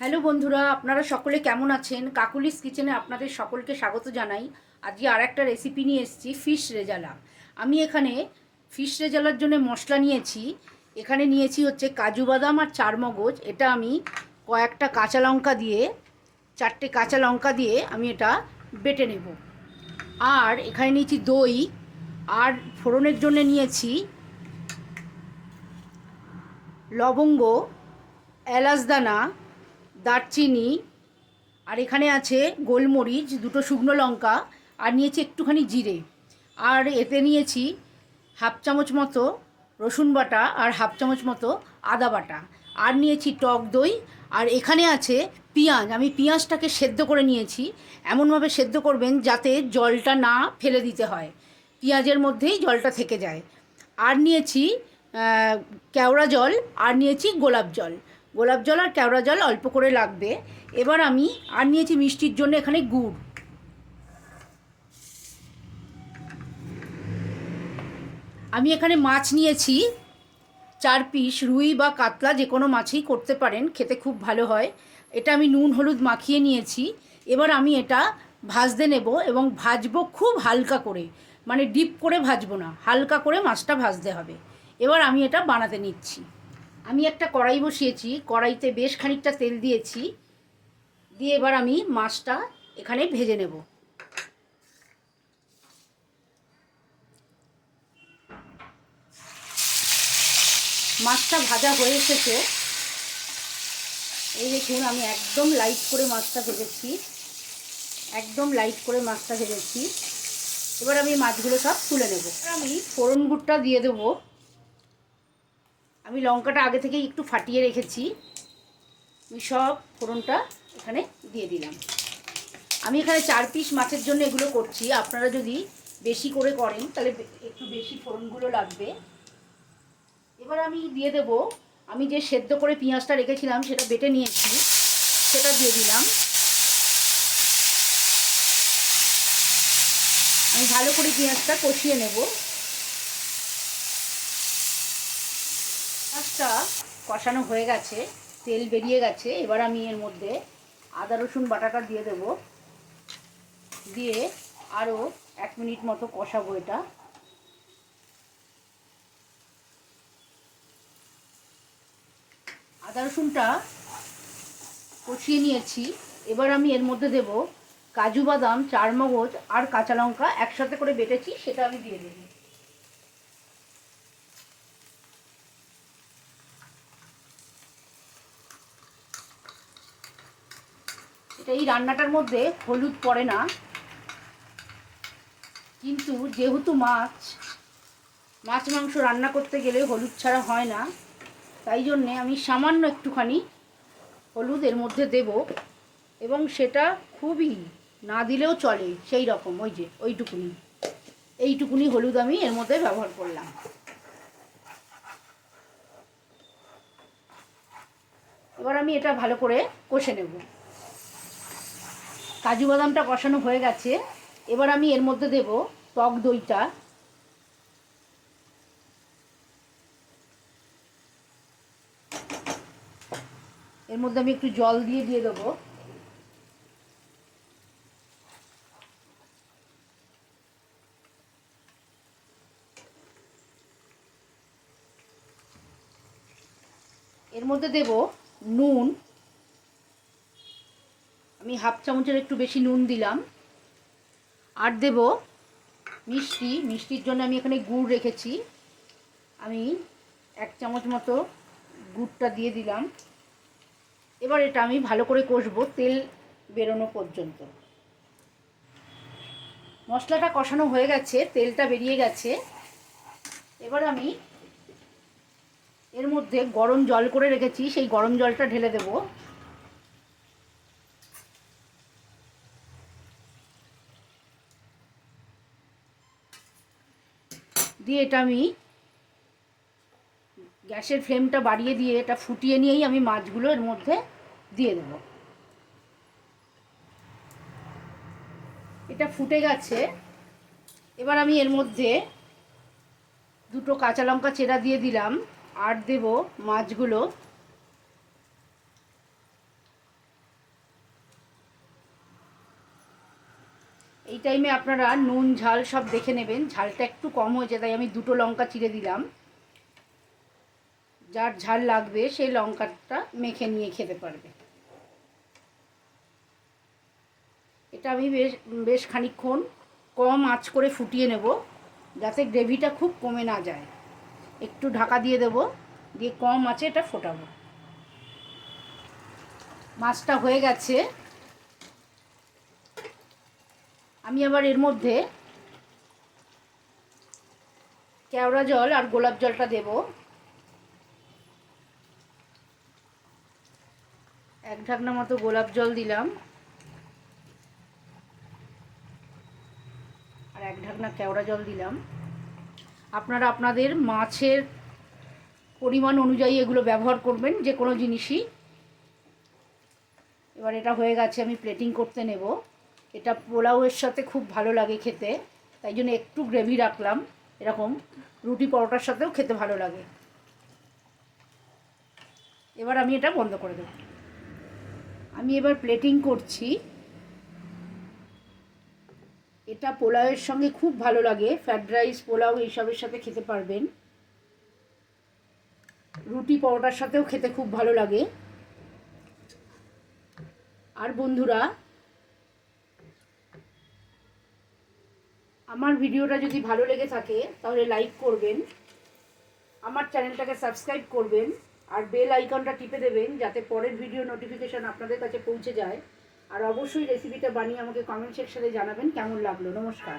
Hello বন্ধুরা, আপনারা সকলে কেমন আছেন? কাকুলিস কিচেনে আপনাদের সকলকে স্বাগত জানাই। আজকে আর একটা রেসিপি নিয়ে এসেছি ফিশ রেজালা। আমি এখানে ফিশ রেজালার জন্য মশলা নিয়েছি। এখানে নিয়েছি হচ্ছে কাজু বাদাম আর চারমগজ। এটা আমি কয়েকটা কাঁচা লঙ্কা দিয়ে, চারটে কাঁচা লঙ্কা দিয়ে আমি এটা বেটে নেব। আর এখানে নিয়েছি দই। আর ফোড়নের জন্য নিয়েছি লবঙ্গ এলাচদানা দারচিনি, আর এখানে আছে গোলমরিচ, দুটো শুকনো লঙ্কা, আর নিয়েছি একটুখানি জিরে। আর এতে নিয়েছি হাফ চামচ মতো রসুন বাটা আর হাফ চামচ মতো আদা বাটা। আর নিয়েছি টক দই, আর এখানে আছে পেঁয়াজ। আমি পেঁয়াজটাকে সেদ্ধ করে নিয়েছি। এমনভাবে সেদ্ধ করবেন যাতে জলটা না ফেলে দিতে হয়। পেঁয়াজের মধ্যেই জলটা থেকে যায়। আর নিয়েছি কেওড়া জল, আর নিয়েছি গোলাপ জল। গোলাপ জল আর কেওড়া জল অল্প করে লাগবে। এবার আমি আর নিয়েছি মিষ্টির জন্য এখানে গুড়। আমি এখানে মাছ নিয়েছি। চার পিস, রুই বা কাতলা যে কোনো মাছই করতে পারেন, খেতে খুব ভালো হয়। এটা আমি নুন, হলুদ মাখিয়ে নিয়েছি। এবার আমি এটা ভাজতে নেব এবং ভাজবো খুব হালকা করে। মানে ডিপ করে ভাজবো না, হালকা করে মাছটা ভাজতে হবে। এবার আমি এটা বানাতে নিচ্ছি। আমি একটা কড়াই বসিয়েছি, কড়াইতে বেশ খানিকটা তেল দিয়েছি, দিয়ে এবার আমি মাছটা এখানে ভেজে নেব। মাছটা ভাজা হয়ে এসেছে। এই দেখুন, আমি একদম লাইট করে মাছটা ভেজেছি। একদম লাইট করে মাছটা ভেজেছি। এবার আমি মাছগুলো সব তুলে নেব। আমি ফোড়ন গুড়টা দিয়ে দেবো। আমি লঙ্কাটা আগে থেকেই একটু ফাটিয়ে রেখেছি। আমি সব ফোড়নটা এখানে দিয়ে দিলাম। আমি এখানে চার পিস মাছের জন্য এগুলো করছি। আপনারা যদি বেশি করে করেন, তাহলে একটু বেশি ফোড়নগুলো লাগবে। এবার আমি দিয়ে দেব। আমি যে সেদ্ধ করে পেঁয়াজটা রেখেছিলাম, সেটা বেটে নিয়েছি। সেটা দিয়ে দিলাম। আমি ভালো করে পেঁয়াজটা কষিয়ে নেব। মাছটা কষানো হয়ে গেছে, তেল বেরিয়ে গেছে, এবার আমি এর মধ্যে আদা, রসুন, বাটাটা দিয়ে দেব। দিয়ে আরও এক মিনিট মতো কষাবো এটা। আদা, রসুনটা কষিয়ে নিয়েছি। এবার আমি এর মধ্যে দেব কাজু বাদাম, চারমগজ আর কাঁচা লঙ্কা একসাথে করে বেটেছি, সেটা আমি দিয়ে দেবো। এই রান্নাটার মধ্যে হলুদ পড়ে না। কিন্তু যেহেতু মাছ মাছ মাংস রান্না করতে গেলে হলুদ ছাড়া হয় না, তাই জন্যে আমি সামান্য একটুখানি হলুদ এর মধ্যে দেব এবং সেটা খুবই না দিলেও চলে সেই রকম, ওই যে ওইটুকুনি। এইটুকুনি হলুদ আমি এর মধ্যে ব্যবহার করলাম। এবার আমি এটা ভালো করে কষে নেব। কাজু বাদামটা কষানো হয়ে গেছে। এবার আমি এর মধ্যে দেব টক দইটা। এর মধ্যে আমি একটু জল দিয়ে দিয়ে দেবো। এর মধ্যে দেব নুন। আমি হাফ চামচের একটু বেশি নুন দিলাম। আর দেব মিষ্টি। মিষ্টির জন্য আমি এখানে গুড় রেখেছি। আমি এক চামচ মতো গুড়টা দিয়ে দিলাম। এবার এটা আমি ভালো করে কষবো তেল বেরোনো পর্যন্ত। মশলাটা কষানো হয়ে গেছে, তেলটা বেরিয়ে গেছে। এবার আমি এর মধ্যে গরম জল করে রেখেছি। সেই গরম জলটা ঢেলে দেব। দিয়ে এটা আমি গ্যাসের ফ্লেমটা বাড়িয়ে দিয়ে এটা ফুটিয়ে নিয়েই আমি মাছগুলো এর মধ্যে দিয়ে দেব। এটা ফুটে গেছে। এবার আমি এর মধ্যে দুটো কাঁচা লঙ্কা চেরা দিয়ে দিলাম। আর দেব মাছগুলো। এই টাইমে আপনারা নুন, ঝাল সব দেখে নেবেন। ঝালটা একটু কম হয়েছে, তাই আমি দুটো লঙ্কা চিড়ে দিলাম। যার ঝাল লাগবে, সেই লঙ্কাটা মেখে নিয়ে খেতে পারবে। এটা আমি বেশ বেশ খানিকক্ষণ কম আঁচ করে ফুটিয়ে নেব, যাতে গ্রেভিটা খুব কমে না যায়। একটু ঢাকা দিয়ে দেব, দিয়ে কম আঁচে এটা ফোটাবো। মাছটা হয়ে গেছে। আমি আবার এর মধ্যে কেওড়া জল আর গোলাপ জলটা দেব। এক ঢাকনা মতো গোলাপ জল দিলাম। আর এক ঢাকনা কেওড়া জল দিলাম। আপনারা আপনাদের মাছের পরিমাণ অনুযায়ী এগুলো ব্যবহার করবেন, যে কোনো জিনিসই। এবার এটা হয়ে গেছে, আমি প্লেটিং করতে নেব। এটা পোলাওয়ের সাথে খুব ভালো লাগে খেতে, তাই জন্য একটু গ্রেভি রাখলাম, এরকম রুটি পরোটার সাথেও খেতে ভালো লাগে। এবার আমি এটা বন্ধ করে দেব। আমি এবার প্লেটিং করছি। এটা পোলাওয়ের সঙ্গে খুব ভালো লাগে ফ্রায়েড রাইস পোলাও এইসবের সাথে খেতে পারবেন। রুটি পরোটার সাথেও খেতে খুব ভালো লাগে। আর বন্ধুরা আমার ভিডিওটা যদি ভালো লেগে থাকে, তাহলে লাইক করবেন, আমার চ্যানেলটাকে সাবস্ক্রাইব করবেন, আর বেল আইকনটা টিপে দেবেন, যাতে পরের ভিডিও নোটিফিকেশান আপনাদের কাছে পৌঁছে যায়। আর অবশ্যই রেসিপিটা বানিয়ে আমাকে কমেন্ট সেকশনে জানাবেন, কেমন লাগল? নমস্কার।